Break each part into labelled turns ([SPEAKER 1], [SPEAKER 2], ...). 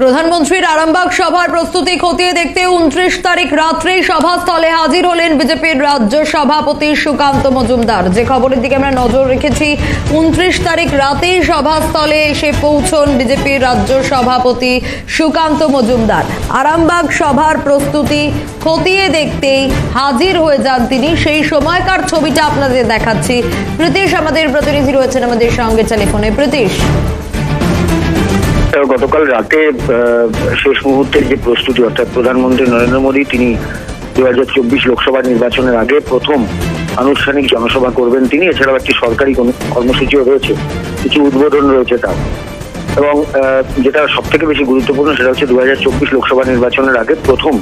[SPEAKER 1] প্রধানমন্ত্রীর আরামবাগ সভার প্রস্তুতি খতিয়ে দেখতে উনত্রিশ তারিখ রাত্রেই সভাস্থলে হাজির হলেন বিজেপির রাজ্য সভাপতি সুকান্ত মজুমদার। যে খবরের দিকে আমরা নজর রেখেছি, উনত্রিশ তারিখ রাতেই সভাস্থলে এসে পৌঁছন বিজেপির রাজ্য সভাপতি সুকান্ত মজুমদার। আরামবাগ সভার প্রস্তুতি খতিয়ে দেখতেই হাজির হয়ে যান তিনি। সেই সময়কার ছবিটা আপনাদের দেখাচ্ছি। প্রীতিশ, আমাদের প্রতিনিধি রয়েছেন আমাদের সঙ্গে টেলিফোনে। প্রীতিশ।
[SPEAKER 2] গতকাল রাতে শেষ মুহূর্তের যে প্রস্তুতি, অর্থাৎ প্রধানমন্ত্রী নরেন্দ্র মোদী, তিনি দু হাজার চব্বিশ লোকসভা নির্বাচনের আগে প্রথম আনুষ্ঠানিক জনসভা করবেন তিনি। এছাড়াও একটি সরকারি কর্মসূচিও রয়েছে, কিছু উদ্বোধন রয়েছে তার। এবং যেটা সব থেকে বেশি গুরুত্বপূর্ণ সেটা হচ্ছে দু হাজার চব্বিশ লোকসভা নির্বাচনের আগে প্রথম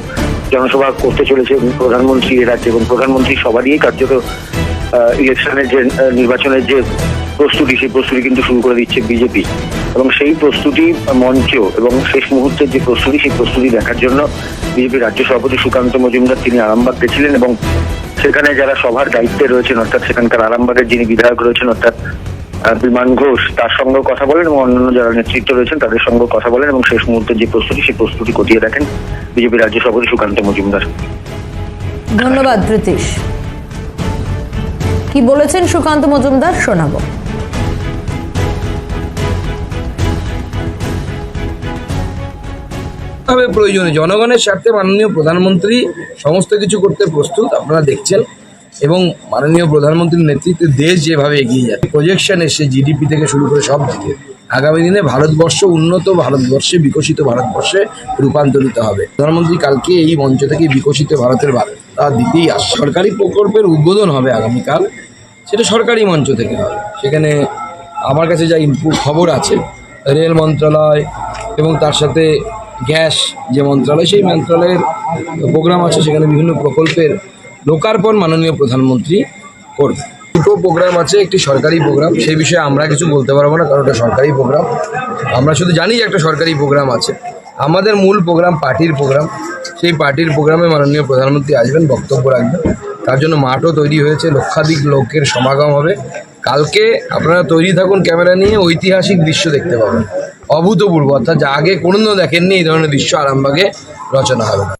[SPEAKER 2] জনসভা করতে চলেছে প্রধানমন্ত্রী এ রাজ্যে এবং প্রধানমন্ত্রী সবারই কার্যত ইলেকশনের যে নির্বাচনের যে প্রস্তুতি, সেই প্রস্তুতি কিন্তু শুরু করে দিচ্ছে বিজেপি। এবং সেই প্রস্তুতি মঞ্চ এবং শেষ মুহূর্তের যে প্রস্তুতি, সেই প্রস্তুতি দেখার জন্য বিজেপি রাজ্য সভাপতি সুকান্ত মজুমদার তিনি আরামবাগ গেছিলেন এবং সেখানে যারা সভার দায়িত্বে রয়েছেন, অর্থাৎ সেখানকার আরামবাগের যিনি বিধায়ক রয়েছেন, অর্থাৎ বিমান ঘোষ, তার সঙ্গেও কথা বলেন এবং অন্যান্য যারা নেতৃত্ব রয়েছেন তাদের সঙ্গেও কথা বলেন এবং শেষ মুহূর্তে যে প্রস্তুতি, সেই প্রস্তুতি খতিয়ে দেখেন বিজেপি রাজ্য সভাপতি সুকান্ত মজুমদার।
[SPEAKER 1] ধন্যবাদ, প্রীতিশ। কি বলেছেন সুকান্ত মজুমদার? শোনাবো।
[SPEAKER 3] হবে প্রয়োজনে জনগণের স্বার্থে মাননীয় প্রধানমন্ত্রী সমস্ত কিছু করতে প্রস্তুত, আপনারা দেখছেন। এবং মাননীয় প্রধানমন্ত্রীর নেতৃত্বে দেশ যেভাবে এগিয়ে যাচ্ছে প্রজেকশন এসে জিডিপি থেকে শুরু করে সব দিকে। আগামী দিনে ভারতবর্ষ, উন্নত ভারতবর্ষে, বিকশিত ভারতবর্ষে রূপান্তরিত হবে। প্রধানমন্ত্রী কালকে এই মঞ্চ থেকে বিকশিত ভারতের বার্তা দিতেই আসছে সরকারি প্রকল্পের উদ্বোধন হবে আগামীকাল। সেটা সরকারি মঞ্চ থেকে হবে। সেখানে আমার কাছে যা ইনপুট খবর আছে, রেল মন্ত্রণালয় এবং তার সাথে গ্যাস যে মন্ত্রণালয় সেই মন্ত্রণালয়ের প্রোগ্রাম আছে, সেখানে বিভিন্ন প্রকল্পের লোকার্পণ মাননীয় প্রধানমন্ত্রী করবে। দুটো প্রোগ্রাম আছে, একটি সরকারি প্রোগ্রাম, সেই বিষয়ে আমরা কিছু বলতে পারব না, কারণ ওটা সরকারি প্রোগ্রাম। আমরা শুধু জানি যে একটা সরকারি প্রোগ্রাম আছে। আমাদের মূল প্রোগ্রাম পার্টির প্রোগ্রাম। সেই পার্টির প্রোগ্রামে মাননীয় প্রধানমন্ত্রী আসবেন, বক্তব্য রাখবেন। তার জন্য মাঠও তৈরি হয়েছে, লক্ষাধিক লোকের সমাগম হবে। কালকে আপনারা তৈরি থাকুন ক্যামেরা নিয়ে ঐতিহাসিক দৃশ্য দেখতে পাবেন। অভূতপূর্ব, অর্থাৎ যা আগে কোনো দেখেননি, এই ধরনের দৃশ্য আরামবাগে রচনা হবে।